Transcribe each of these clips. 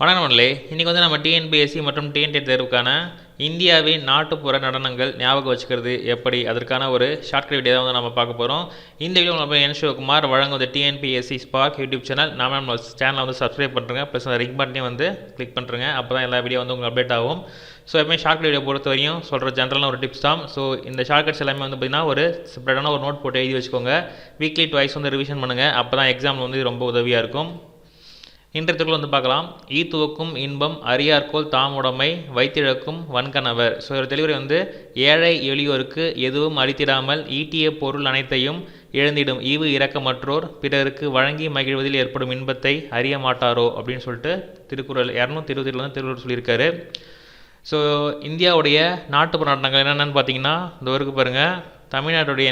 வணக்கம் நண்பர்களே. இன்றைக்கி வந்து நம்ம டிஎன்பிஎஸ்சி மற்றும் டிஎன்டி தேர்வுக்கான இந்தியாவின் நாட்டுப்புற நடனங்கள் ஞாபகம் வச்சுக்கிறது எப்படி? அதற்கான ஒரு ஷார்ட்கட் வீடியோ தான் வந்து நம்ம பார்க்க போகிறோம் இந்த வீடியோ நம்ம என் சிவகுமார். வழங்குவது டிஎன்பிஎஸ்சி ஸ்பார்க் யூடியூப் சேனல் நாம நம்ம சேனலை வந்து சப்ஸ்கிரைப் பண்ணுறங்க ப்ளஸ் அந்த ரிங் பட்டனையும் வந்து கிளிக் பண்ணுறங்க அப்போ தான் எல்லா வீடியோ வந்து உங்களுக்கு அப்டேட் ஆகும். ஸோ எப்பவுமே ஷார்ட்கட் வீடியோ பொறுத்த வரையும் சொல்கிற ஜென்ரலான ஒரு டிப்ஸ் தான். ஸோ இந்த ஷார்ட்கட்ஸ் எல்லாமே வந்து பார்த்திங்கன்னா ஒரு செப்பரேட்டான ஒரு நோட் போட்டு எழுதி வச்சுக்கோங்க. வீக்லி டுவைஸ் வந்து ரிவிஷன் பண்ணுங்கள் அப்போ தான் எக்ஸாம் வந்து ரொம்ப உதவியாக இருக்கும். இன்றைய வந்து பார்க்கலாம். ஈ துவக்கும் இன்பம் அரியார்கோல் தாமுடைமை வைத்திழக்கும் வன்கணவர். ஸோ ஒரு தெளிவுரை வந்து ஏழை எளியோருக்கு எதுவும் அளித்திடாமல் ஈட்டிய பொருள் அனைத்தையும் இழந்திடும். ஈவு இரக்கமற்றோர் பிறருக்கு வழங்கி மகிழ்வதில் ஏற்படும் இன்பத்தை அறிய மாட்டாரோ அப்படின்னு சொல்லிட்டு திருக்குறள் இரநூத்தி இருபத்தி வந்து திருக்குறள் சொல்லியிருக்காரு. ஸோ இந்தியாவுடைய நாட்டுப்புற நடனங்கள் என்னென்னு பார்த்தீங்கன்னா இந்த இருக்கு பாருங்கள் தமிழ்நாட்டுடைய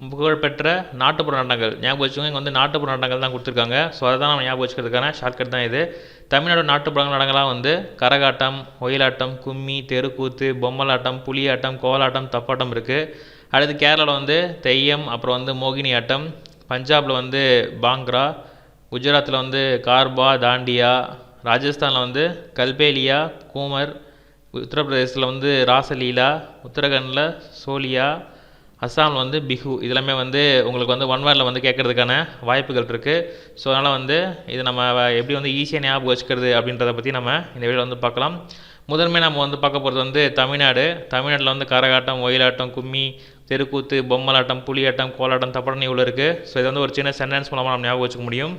புகழ்பெற்ற நாட்டுப்புற நாட்டங்கள் ஞாபகம் வச்சுக்கோங்க இங்கே வந்து நாட்டுப்புற நாட்டங்கள் தான் கொடுத்துருக்காங்க. ஸோ அதை தான் நம்ம ஞாபகம் வச்சுக்கிறதுக்கான ஷார்ட்கட் தான் இது. தமிழ்நாடு நாட்டுப்புற நடனங்களாக வந்து கரகாட்டம் ஒயிலாட்டம் கும்மி தெருக்கூத்து பொம்மலாட்டம் புலியாட்டம் கோலாட்டம் தப்பாட்டம் இருக்குது அடுத்து கேரளாவில் வந்து தெய்யம் அப்புறம் வந்து மோகினி ஆட்டம். பஞ்சாபில் வந்து பாங்க்ரா. குஜராத்தில் வந்து கார்பா தாண்டியா. ராஜஸ்தானில் வந்து கல்பேலியா கூமர். உத்தரப்பிரதேசத்தில் வந்து ராசலீலா. உத்தரகண்டில் சோலியா. அஸ்ஸாமில் வந்து பிஹு இதெல்லாமே வந்து உங்களுக்கு வந்து ஒன் வேர்டில் வந்து கேட்குறதுக்கான வாய்ப்புகள் இருக்குது ஸோ அதனால் வந்து இது நம்ம எப்படி வந்து ஈஸியாக ஞாபகம் வச்சுக்கிறது அப்படின்றத பற்றி நம்ம இந்த வீடியோ வந்து பார்க்கலாம். முதன்மை நம்ம வந்து பார்க்க போகிறது வந்து தமிழ்நாடு. தமிழ்நாட்டில் வந்து கரகாட்டம் ஒயிலாட்டம் கும்மி தெருக்கூத்து பொம்மலாட்டம் புலியாட்டம் கோலாட்டம் தப்படம் இவ்வளோ இருக்குது ஸோ இது வந்து ஒரு சின்ன சென்டென்ஸ் மூலமாக நம்ம ஞாபகம் வச்சுக்க முடியும்.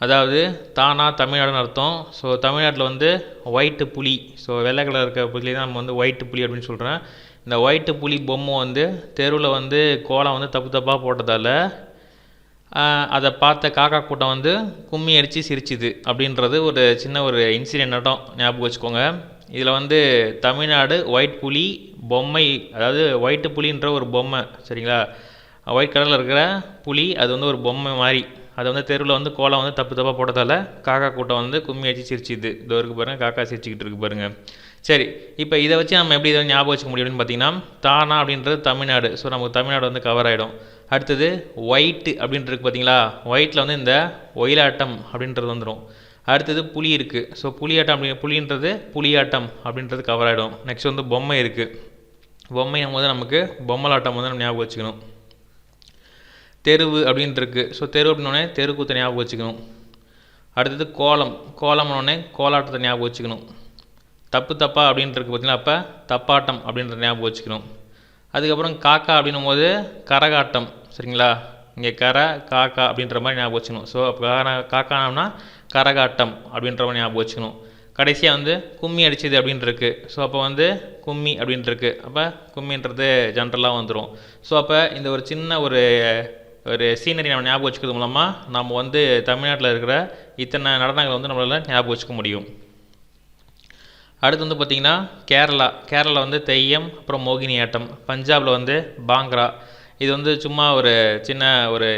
அதாவது தானா தமிழ்நாடுன்னு அர்த்தம். ஸோ தமிழ்நாட்டில் வந்து ஒயிட்டு புலி. ஸோ வெள்ளை கலர் இருக்க புலி தான் நம்ம வந்து ஒயிட்டு புலி அப்படின்னு சொல்கிறேன் இந்த ஒயிட்டு புலி பொம்மை வந்து தெருவில் வந்து கோலம் வந்து தப்பு தப்பாக போட்டதால் அதை பார்த்த காக்கா கூட்டம் வந்து கும்மி அடித்து சிரிச்சுது அப்படின்றது ஒரு சின்ன ஒரு இன்சிடென்ட் நட்டம் ஞாபகம் வச்சுக்கோங்க. இதில் வந்து தமிழ்நாடு ஒயிட் புலி பொம்மை அதாவது ஒயிட்டு புலின்ற ஒரு பொம்மை சரிங்களா? ஒயிட் கலரில் இருக்கிற புலி அது வந்து ஒரு பொம்மை மாதிரி. அது வந்து தெருவில் வந்து கோலம் வந்து தப்பு தப்பாக போட்டதால் காக்கா கூட்டம் வந்து கும்மி அடிச்சு சிரிச்சுது. இதோ இருக்கு பாருங்கள் காக்கா சிரிச்சுக்கிட்டு இருக்கு பாருங்கள் சரி இப்போ இதை வச்சு நம்ம எப்படி இதை ஞாபகம் வச்சுக்க முடியும்னு பார்த்தீங்கன்னா தானா அப்படின்றது தமிழ்நாடு. ஸோ நமக்கு தமிழ்நாடு வந்து கவர் ஆகிடும் அடுத்தது ஒயிட்டு அப்படின்றது பார்த்தீங்களா ஒயிட்டில் வந்து இந்த ஒயிலாட்டம் அப்படின்றது வந்துடும் அடுத்தது புலி இருக்குது ஸோ புலியாட்டம் அப்படி புலின்றது புலியாட்டம் அப்படின்றது கவர் ஆகிடும் நெக்ஸ்ட் வந்து பொம்மை இருக்குது பொம்மை போது நமக்கு பொம்மலாட்டம் வந்து நம்ம ஞாபகம் வச்சுக்கணும். தெருவு அப்படின்ட்டு இருக்குது ஸோ தெரு அப்படின்னோடனே தெருக்கூத்தை ஞாபகம் வச்சுக்கணும். அடுத்தது கோலம். கோலம்னோடனே கோலாட்டத்தை ஞாபகம் வச்சுக்கணும். தப்பு தப்பா அப்படின்ட்டு இருக்கு பார்த்தீங்கன்னா அப்போ தப்பாட்டம் அப்படின்றத ஞாபகம் வச்சுக்கணும். அதுக்கப்புறம் காக்கா அப்படின்னும் போது கரகாட்டம். சரிங்களா? இங்கே கர காக்கா அப்படின்ற மாதிரி ஞாபகம் வச்சுக்கணும். ஸோ அப்போ காக்கானம்னா கரகாட்டம் அப்படின்ற மாதிரி ஞாபகம் வச்சுக்கணும். கடைசியாக வந்து கும்மி அடிச்சது அப்படின்ட்டுருக்கு. ஸோ அப்போ வந்து கும்மி அப்படின்ட்டுருக்கு. அப்போ கும்மின்றது ஜென்ரலாக வந்துடும் ஸோ அப்போ இந்த ஒரு சின்ன ஒரு ஒரு சீனரி நம்ம ஞாபகம் வச்சுக்கிறது மூலமாக நம்ம வந்து தமிழ்நாட்டில் இருக்கிற இத்தனை நடனங்களை வந்து நம்மளால் ஞாபகம் வச்சுக்க முடியும். அடுத்து வந்து பார்த்திங்கன்னா கேரளா. கேரளா வந்து தெய்யம் அப்புறம் மோகினி ஆட்டம். பஞ்சாபில் வந்து பாங்க்ரா. இது வந்து சும்மா ஒரு சின்ன ஒரு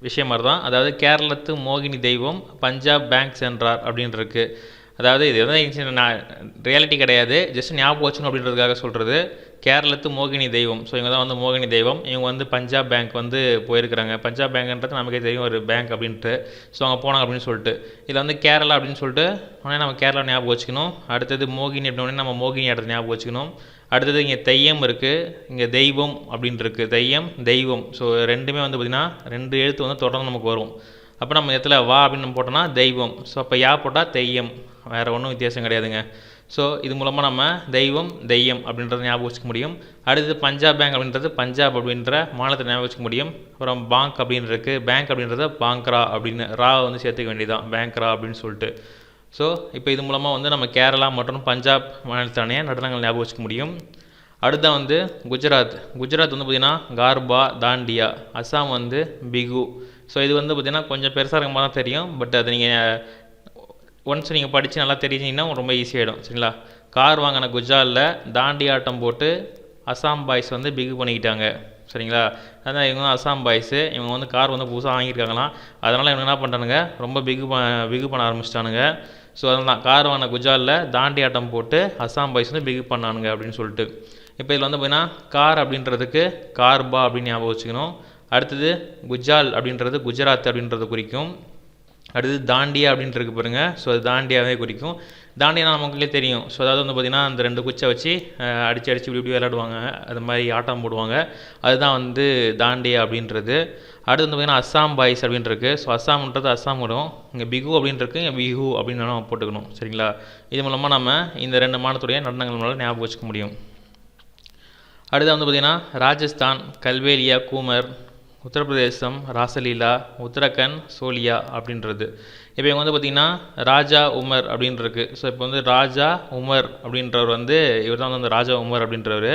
விஷயம் மாதிரி தான் அதாவது கேரளத்து மோகினி தெய்வம் பஞ்சாப் பேங்க் சென்றார் அப்படின்ட்டு இருக்குது அதாவது இது வந்து நான் ரியாலிட்டி கிடையாது. ஜஸ்ட் ஞாபகம் வச்சுக்கணும் அப்படின்றதுக்காக சொல்கிறது கேரளத்து மோகினி தெய்வம். ஸோ இவங்க தான் வந்து மோகினி தெய்வம். இவங்க வந்து பஞ்சாப் பேங்க் வந்து போயிருக்கிறாங்க. பஞ்சாப் பேங்க்ன்றது நமக்கே தெரியும் ஒரு பேங்க் அப்படின்ட்டு. ஸோ அங்கே போனாங்க அப்படின்னு சொல்லிட்டு. இதில் வந்து கேரளா அப்படின்னு சொல்லிட்டு உடனே நம்ம கேரளா ஞாபகம் வச்சுக்கணும். அடுத்தது மோகினி அப்படின்னே நம்ம மோகினி இடத்த ஞாபகம் வச்சுக்கணும். அடுத்தது இங்கே தெய்யம் இருக்குது இங்கே தெய்வம் அப்படின்ட்டு இருக்குது தெய்யம் தெய்வம். ஸோ ரெண்டுமே வந்து பார்த்திங்கன்னா ரெண்டு எழுத்து வந்து தொடர்ந்து நமக்கு வரும். அப்போ நம்ம இடத்துல வா அப்படின்னு நம்ம போட்டோம்னா தெய்வம். ஸோ அப்போ யா போட்டால் தெய்யம். வேறு ஒன்றும் வித்தியாசம் கிடையாதுங்க. ஸோ இது மூலமாக நம்ம தெய்வம் தெய்யம் அப்படின்றத ஞாபகம் வச்சுக்க முடியும். அடுத்தது பஞ்சாப் பேங்க் அப்படின்றது பஞ்சாப் அப்படின்ற மாநிலத்தை ஞாபகம் வச்சுக்க முடியும். அப்புறம் பேங்க் அப்படின்றது பேங்க் அப்படின்றத பாங்க்ரா அப்படின்னு ரா வந்து சேர்த்துக்க வேண்டியதான் பேங்க்ரா அப்படின்னு சொல்லிட்டு. ஸோ இப்போ இது மூலமாக வந்து நம்ம கேரளா மற்றும் பஞ்சாப் மாநிலத்தானே நடனங்கள் ஞாபகம் வச்சுக்க முடியும். அடுத்த வந்து குஜராத். குஜராத் வந்து பார்த்திங்கன்னா கார்பா தாண்டியா. அஸ்ஸாம் வந்து பிகு. ஸோ இது வந்து பார்த்திங்கன்னா கொஞ்சம் பெருசாக இருக்கும்போது தான் தெரியும். பட் அது நீங்கள் ஒன்ஸ் நீங்கள் படித்து நல்லா தெரிஞ்சிங்கன்னா ரொம்ப ஈஸியாகிடும் சரிங்களா? கார் வாங்கின குஜாலில் தாண்டி ஆட்டம் போட்டு அஸ்ஸாம் பாய்ஸ் வந்து பிகு பண்ணிக்கிட்டாங்க. சரிங்களா? அதான் இவங்க அஸ்ஸாம் பாய்ஸு இவங்க வந்து கார் வந்து புதுசாக வாங்கியிருக்காங்களாம். அதனால் இவங்க என்ன பண்ணுறானுங்க ரொம்ப பிகு ப பிகு பண்ண ஆரம்பிச்சிட்டானுங்க. ஸோ அதனால் கார் வாங்கின குஜாலில் தாண்டி ஆட்டம் போட்டு அஸ்ஸாம் பாய்ஸ் வந்து பிகு பண்ணானுங்க அப்படின்னு சொல்லிட்டு. இப்போ இதில் வந்து பார்த்தீங்கன்னா கார் அப்படின்றதுக்கு கார்பா அப்படின்னு ஞாபகம் வச்சுக்கணும். அடுத்தது குஜால் அப்படின்றது குஜராத் அப்படின்றது குறிக்கும். அடுத்து தாண்டியா அப்படின்ட்டு இருக்கு பாருங்க. ஸோ அது தாண்டியாவே குறிக்கும். தாண்டியா நமக்குள்ளே தெரியும். ஸோ அதாவது வந்து பார்த்திங்கன்னா அந்த ரெண்டு குச்சை வச்சு அடித்து அடிச்சு இப்படி இப்படி விளையாடுவாங்க. அது மாதிரி ஆட்டம் போடுவாங்க. அதுதான் வந்து தாண்டியா அப்படின்றது. அடுத்து வந்து பார்த்திங்கன்னா அஸ்ஸாம் பாய்ஸ் அப்படின்னு ஸோ அஸ்ஸாம்ன்றது அஸ்ஸாம் வரும். இங்கே பிகு அப்படின்னு இங்கே பிஹு அப்படின்னு நம்ம போட்டுக்கணும். சரிங்களா? இது மூலமாக நம்ம இந்த ரெண்டு மாநிலத்துடைய நடனங்கள் மூலம் ஞாபகம் வச்சுக்க முடியும். அடுத்து வந்து பார்த்திங்கன்னா ராஜஸ்தான் கல்வேலியா கூமர் உத்தரப்பிரதேசம் ராசலீலா உத்தரகண்ட் சோலியா அப்படின்றது. இப்போ இவங்க வந்து பார்த்திங்கன்னா ராஜா உமர் அப்படின்னு ஸோ இப்போ வந்து ராஜா உமர் அப்படின்றவர் வந்து இவர் தான் வந்து அந்த ராஜா உமர் அப்படின்றவர்.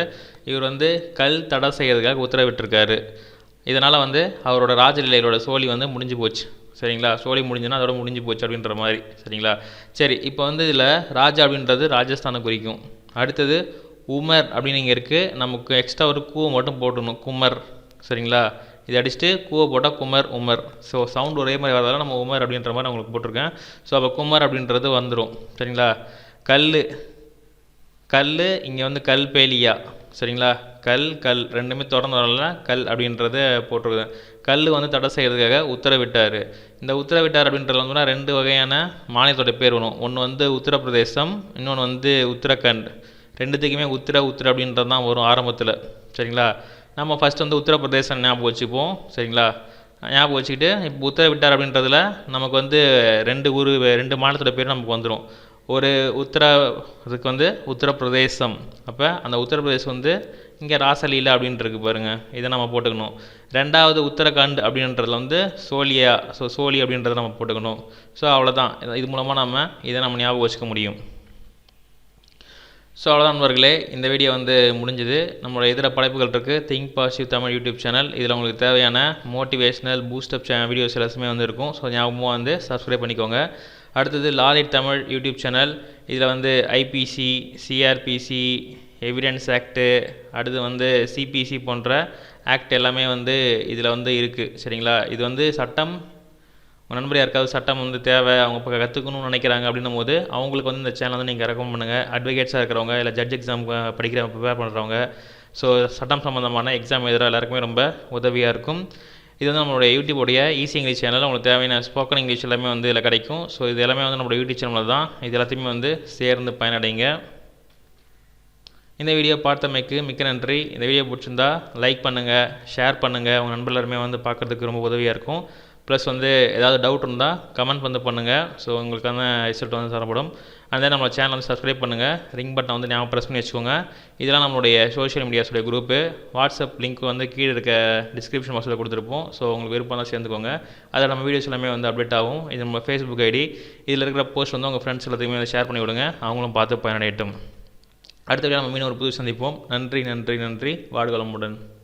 இவர் வந்து கல் தடை செய்கிறதுக்காக உத்தரவிட்டிருக்காரு. இதனால் வந்து அவரோட ராஜலீலையோட சோழி வந்து முடிஞ்சு போச்சு. சரிங்களா? சோழி முடிஞ்சுன்னா அதோட முடிஞ்சு போச்சு அப்படின்ற மாதிரி. சரிங்களா? சரி இப்போ வந்து இதில் ராஜா அப்படின்றது ராஜஸ்தானை குறிக்கும். அடுத்தது உமர் அப்படின்னு இங்கே இருக்குது நமக்கு எக்ஸ்ட்ரா ஒரு கூ மட்டும் போட்டுடணும். குமர். சரிங்களா? இது அடிச்சுட்டு கூவை போட்டால் குமர் உமர். ஸோ சவுண்ட் ஒரே மாதிரி வரதால நம்ம உமர் அப்படின்ற மாதிரி நான் உங்களுக்கு போட்டிருக்கேன். ஸோ அப்போ குமர் அப்படின்றது வந்துடும் சரிங்களா? கல் கல் இங்கே வந்து கல்பேலியா. சரிங்களா? கல் கல் ரெண்டுமே தொடர்ந்து வரல கல் அப்படின்றத போட்டிருக்கேன் கல் வந்து தடை செய்கிறதுக்காக உத்தரவிட்டார். இந்த உத்தரவிட்டார் அப்படின்றது வந்து ரெண்டு வகையான மாநிலத்தோட பேர் வரும். ஒன்று வந்து உத்தரப்பிரதேசம் இன்னொன்று வந்து உத்தரகண்ட். ரெண்டுத்துக்குமே உத்தர உத்தர அப்படின்றது தான் வரும் ஆரம்பத்தில். சரிங்களா? நம்ம ஃபஸ்ட்டு வந்து உத்தரப்பிரதேசம் ஞாபகம் வச்சுப்போம் சரிங்களா? ஞாபகம் வச்சுக்கிட்டு இப்போ உத்தரவிட்டார் அப்படின்றதுல நமக்கு வந்து ரெண்டு ஊர் ரெண்டு மாநிலத்தோட பேர் நமக்கு வந்துடும் ஒரு உத்தர இதுக்கு வந்து உத்தரப்பிரதேசம். அப்போ அந்த உத்தரப்பிரதேசம் வந்து இங்கே ராசலீலா அப்படின்ட்டு இருக்கு பாருங்கள் இதை நம்ம போட்டுக்கணும். ரெண்டாவது உத்தரகாண்ட் அப்படின்றதுல வந்து சோலியா ஸோ சோலி அப்படின்றத நம்ம போட்டுக்கணும். ஸோ அவ்வளோதான் இது மூலமாக நம்ம இதை நம்ம ஞாபகம் வச்சுக்க முடியும். ஸோ அவ்வளோதான் நண்பர்களே. இந்த வீடியோ வந்து முடிஞ்சது. நம்மளோட இதர படைப்புகள் இருக்குது think positive Tamil YouTube channel இதில் உங்களுக்கு தேவையான மோட்டிவேஷனல் பூஸ்டப் சே வீடியோஸ் எல்லாமே வந்து இருக்கும். ஸோ ஞாபகமாக வந்து சப்ஸ்கிரைப் பண்ணிக்கோங்க. அடுத்தது லாலிட் தமிழ் யூடியூப் சேனல் இதில் வந்து ஐபிசி சிஆர்பிசி எவிடன்ஸ் ஆக்ட்டு அடுத்து வந்து சிபிசி போன்ற ஆக்ட் எல்லாமே வந்து இதில் வந்து இருக்குது சரிங்களா? இது வந்து சட்டம் உங்கள் நண்பர் யாருக்காவது சட்டம் வந்து தேவை அவங்க இப்போ கற்றுக்கணும்னு நினைக்கிறாங்க அப்படின்னும் போது அவங்களுக்கு வந்து இந்த சேனல் வந்து நீங்கள் ரெக்கமெண்ட் பண்ணுங்கள் அட்வொகேட்ஸாக இருக்கிறவங்க இல்லை ஜட்ஜ் எக்ஸாம் படிக்கிற ப்ரிப்பேர் பண்ணுறவங்க ஸோ சட்டம் சம்மந்தமான எக்ஸாம் எழுதுகிற எல்லாருக்குமே ரொம்ப உதவியாக இருக்கும். இது வந்து நம்மளுடைய யூடியூபோடைய ஈஸி இங்கிலீஷ் சேனல் உங்களுக்கு தேவையான ஸ்போக்கன் இங்கிலீஷ் எல்லாமே வந்து இதில் கிடைக்கும். ஸோ இது எல்லாமே வந்து நம்மளோட யூடியூப் சேனலில் தான். இது எல்லாத்தையுமே வந்து சேர்ந்து பயனடைங்க. இந்த வீடியோ பார்த்தமைக்கு மிக்க நன்றி. இந்த வீடியோ பிடிச்சிருந்தா லைக் பண்ணுங்கள் ஷேர் பண்ணுங்கள் உங்கள் நண்பர் எல்லாருமே வந்து பார்க்குறதுக்கு ரொம்ப உதவியாக இருக்கும். ப்ளஸ் வந்து ஏதாவது டவுட் இருந்தால் கமெண்ட் வந்து பண்ணுங்கள் ஸோ உங்களுக்கான ரிசல்ட் வந்து தரப்படும். And நம்ம சேனல் வந்து சப்ஸ்கிரைப் பண்ணுங்கள் ரிங் பட்டன் வந்து ஞாபகம் ப்ரெஸ் பண்ணி வச்சுக்கோங்க. இதெல்லாம் நம்மளுடைய சோஷியல் மீடியாஸோடைய குரூப்பு வாட்ஸ்அப் லிங்க் வந்து கீழே இருக்க டிஸ்கிரிப்ஷன் பாக்ஸில் கொடுத்துருப்போம். ஸோ உங்களுக்கு விருப்பம்லாம் சேர்ந்துக்கோங்க. அதில் நம்ம வீடியோஸ் எல்லாமே வந்து அப்டேட் ஆகும். இது நம்ம ஃபேஸ்புக் ஐடி இதில் இருக்கிற போஸ்ட் வந்து உங்கள் ஃப்ரெண்ட்ஸ் எல்லாத்துக்குமே வந்து ஷேர் பண்ணி விடுங்க. அவங்களும் பார்த்து பயனடையட்டும். அடுத்த நம்ம மீண்டும் ஒரு புது சந்திப்போம். நன்றி நன்றி நன்றி. வாழ்க